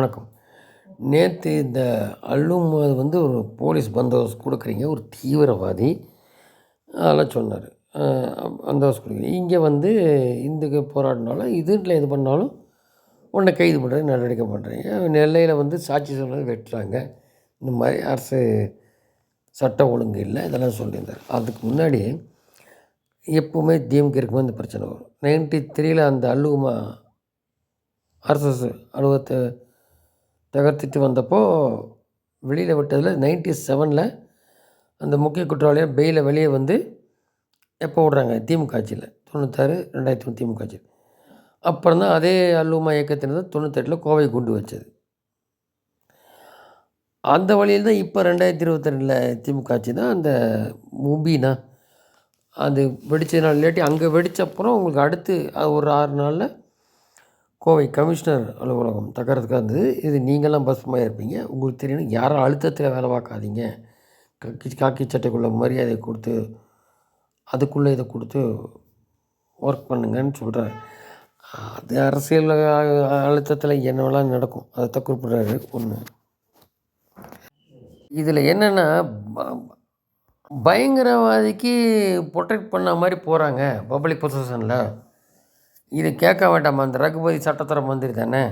வணக்கம். நேற்று இந்த அல்லும் வந்து ஒரு போலீஸ் பந்தோபஸ்து கொடுக்குறீங்க ஒரு தீவிரவாதி. அதெல்லாம் சொன்னார். பந்தோபஸ்து கொடுக்குறீங்க. இங்கே வந்து இந்துக்கு போராடினாலும் இதில் இது பண்ணாலும் உன்னை கைது பண்ணுறது நடவடிக்கை பண்ணுறீங்க நெல்லையில் வந்து சாட்சி சொல்கிறது வெட்டுறாங்க. இந்த மாதிரி அரசு சட்டம் ஒழுங்கு இல்லை இதெல்லாம் சொல்லியிருந்தார். அதுக்கு முன்னாடி எப்போவுமே டிஎம்கே இருக்கும்போது இந்த பிரச்சனை வரும். நைன்டி த்ரீயில் அந்த அல்லுமா அரசு அலுவலகத்தை தகர்த்துட்டு வந்தப்போ வெளியில் விட்டதில் நைன்டி செவனில் அந்த முக்கிய குற்றவாளியாக பெயில வெளியே வந்து எப்போ விடுறாங்க? திமுக ஆட்சியில். தொண்ணூத்தாறு ரெண்டாயிரத்தி ஒன்று திமுக ஆட்சியில். அப்புறம் தான் அதே அல்லுமா இயக்கத்தினர் தொண்ணூத்தெட்டில் கோவை குண்டு வச்சது. அந்த வழியில் தான் இப்போ ரெண்டாயிரத்தி இருபத்தி ரெண்டில் திமுக ஆட்சி தான் அந்த முபினா அது வெடித்த நாள் இல்லாட்டி அங்கே வெடித்த அப்புறம் உங்களுக்கு அடுத்து ஒரு ஆறு நாளில் கோவை கமிஷனர் அலுவலகம் தகரத்துக்காக இருந்தது. இது நீங்களாம் பஸ்மாக இருப்பீங்க. உங்களுக்கு தெரியணும் யாரும் அழுத்தத்தில் வேலை பார்க்காதீங்க. கக்கி காக்கி சட்டைக்குள்ளே மரியாதை கொடுத்து அதுக்குள்ளே இதை கொடுத்து ஒர்க் பண்ணுங்கன்னு சொல்கிறேன் அது அரசியல் அழுத்தத்தில் என்னவெல்லாம் நடக்கும்? அதை தான் குறிப்பிட்றாரு ஒன்று இதில் என்னென்னா பயங்கரவாதிக்கு ப்ரொடெக்ட் பண்ண மாதிரி போகிறாங்க பப்ளிக் பொசிஷனில் இது கேட்க வேண்டாமா அந்த ரகுபதி சட்டத்தர மந்திரி தானே.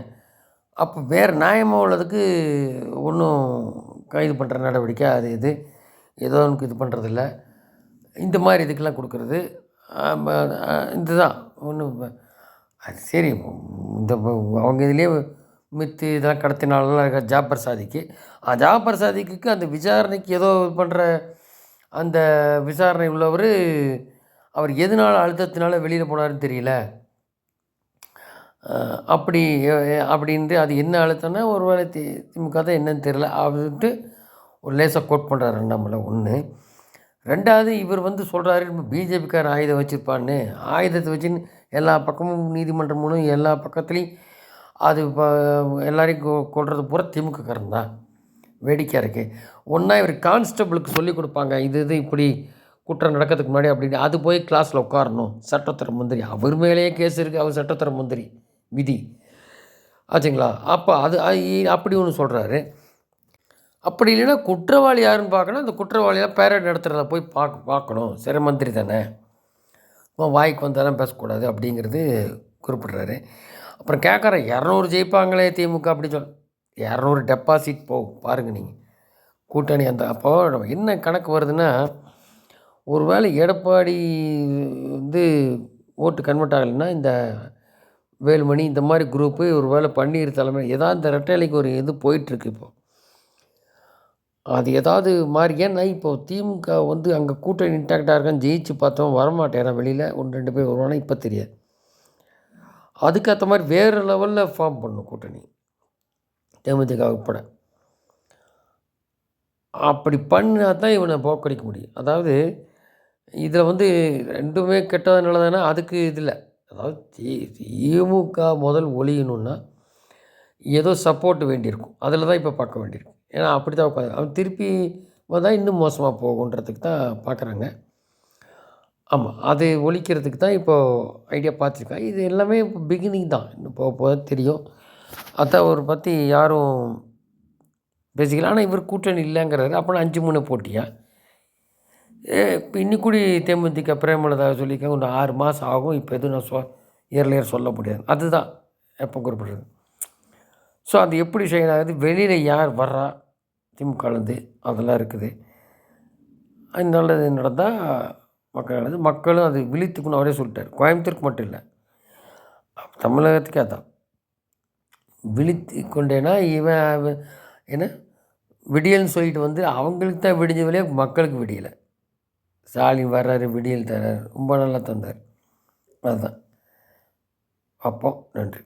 அப்போ வேறு நியாயமாக உள்ளதுக்கு ஒன்றும் கைது பண்ணுற நடவடிக்கை அது இது ஏதோ ஒன்று இது பண்ணுறதில்ல. இந்த மாதிரி இதுக்கெல்லாம் கொடுக்குறது இதுதான். ஒன்றும் அது சரி இந்த அவங்க இதுலேயே மித்து இதெல்லாம் கடத்தினாலாம் இருக்க ஜாபர் சாதிக்கு. ஜாபர் சாதிக்கு அந்த விசாரணைக்கு ஏதோ இது பண்ணுற அந்த விசாரணை உள்ளவர் அவர் எதனால் அழுத்தத்தினால வெளியில் போனாருன்னு தெரியல. அப்படி அப்படின்ட்டு அது என்ன அழுத்தம்னா ஒரு வேளை தி திமுக தான் என்னன்னு தெரில அப்படின்ட்டு ஒரு லேசாக கோட் பண்ணுறாரு அண்ணாமலை ஒன்று ரெண்டாவது இவர் வந்து சொல்கிறாரு பிஜேபிக்கார ஆயுதம் வச்சுருப்பான்னு. ஆயுதத்தை வச்சுன்னு எல்லா பக்கமும் நீதிமன்றம் மூலம் எல்லா பக்கத்துலேயும் அது இப்போ எல்லாரையும் கொ கொள்வது பூரா திமுகக்காரன் தான். வேடிக்கையாக இருக்குது ஒன்றா இவர் கான்ஸ்டபிளுக்கு சொல்லிக் கொடுப்பாங்க இது இது இப்படி குற்றம் நடக்கிறதுக்கு முன்னாடி அப்படின்னு. அது போய் கிளாஸில் உட்காரணும். சட்டத்துறை மந்திரி. அவர் மேலேயே கேஸ் இருக்குது அவர் சட்டத்துறை மந்திரி. விதி. ஆச்சுங்களா? அப்போ அது அப்படி ஒன்று சொல்கிறாரு அப்படி இல்லைன்னா குற்றவாளி யாருன்னு பார்க்கணும். அந்த குற்றவாளியாக பேரட் நடத்துகிறத போய் பார்க்க பார்க்கணும். சிறை மந்திரி தானே வாய்க்கு வந்தாலும் பேசக்கூடாது அப்படிங்கிறது குறிப்பிட்றாரு. அப்புறம் கேட்குறேன் இரநூறு ஜெயிப்பாங்களே திமுக அப்படி சொல் இரநூறு டெபாசிட் போ பாருங்கள் நீங்கள் கூட்டணி அந்த அப்போ என்ன கணக்கு வருதுன்னா ஒரு வேளை எடப்பாடி வந்து ஓட்டு கன்வெர்ட் ஆகலைன்னா இந்த வேலுமணி இந்த மாதிரி குரூப்பு ஒரு வேளை பன்னீர் தலைமை ஏதாவது இந்த ரெட்டைலைக்கு ஒரு இது போயிட்டுருக்கு இப்போது அது ஏதாவது மாதிரி ஏன்னா இப்போது திமுக வந்து அங்கே கூட்டணி இன்டாக்டாக இருக்கான்னு ஜெயிச்சு பார்த்தோம் வரமாட்டேன். வெளியில் ஒன்று ரெண்டு பேர் வருவானா இப்போ தெரியாது. அதுக்கேற்ற மாதிரி வேறு லெவலில் ஃபார்ம் பண்ணும் கூட்டணி. தேமுதிக உட்பட அப்படி பண்ணால் தான் இவனை போக்கடிக்க முடியும். அதாவது இதில் வந்து ரெண்டுமே கெட்டது நல்லதானா அதுக்கு இதில் அதாவது தி திமுக முதல் ஒழியணுன்னா ஏதோ சப்போர்ட் வேண்டியிருக்கும். அதில் தான் இப்போ பார்க்க வேண்டியிருக்கும் ஏன்னா அப்படி தான் உட்காந்து அவன் திருப்பி வந்தால் இன்னும் மோசமாக போகுன்றதுக்கு தான் பார்க்குறாங்க. ஆமாம் அது ஒழிக்கிறதுக்கு தான் இப்போது ஐடியா பார்த்துருக்கேன் இது எல்லாமே இப்போ பிகினிங் தான். இன்னும் போக போக தெரியும். அதான் அவர் பற்றி யாரும் பேசிக்கல. ஆனால் இவர் கூட்டணி இல்லைங்கிறாரு. அப்புறம் அஞ்சு மூணு போட்டியா? இன்னிக்கூடி தேமுதிக பிரேமலதா சொல்லியிருக்கேன் இன்னும் ஆறு மாதம் ஆகும். இப்போ எதுவும் நான் சொ இயர்லியர் சொல்ல முடியாது. அதுதான் எப்போ குறிப்பிடுறது. ஸோ அது எப்படி செய்யலாது வெளியில் யார் வர்றா? திமுகலேருந்து அதெல்லாம் இருக்குது. அது நல்லது நடந்தால் மக்கள் நல்லது. மக்களும் அது விழித்துக்குன்னு அவரே சொல்லிட்டார். கோயம்புத்தூருக்கு மட்டும் இல்லை. தமிழகத்துக்கே அதான். விழித்து கொண்டேன்னா இவன் என்ன? விடியல்னு சொல்லிட்டு வந்து அவங்களுக்கு தான் விடிஞ்ச வழியே மக்களுக்கு விடியலை. சாலி வர்றாரு விடியல் தர்றாரு. ரொம்ப நல்லா தந்தார். அதுதான் அப்போ நன்றி.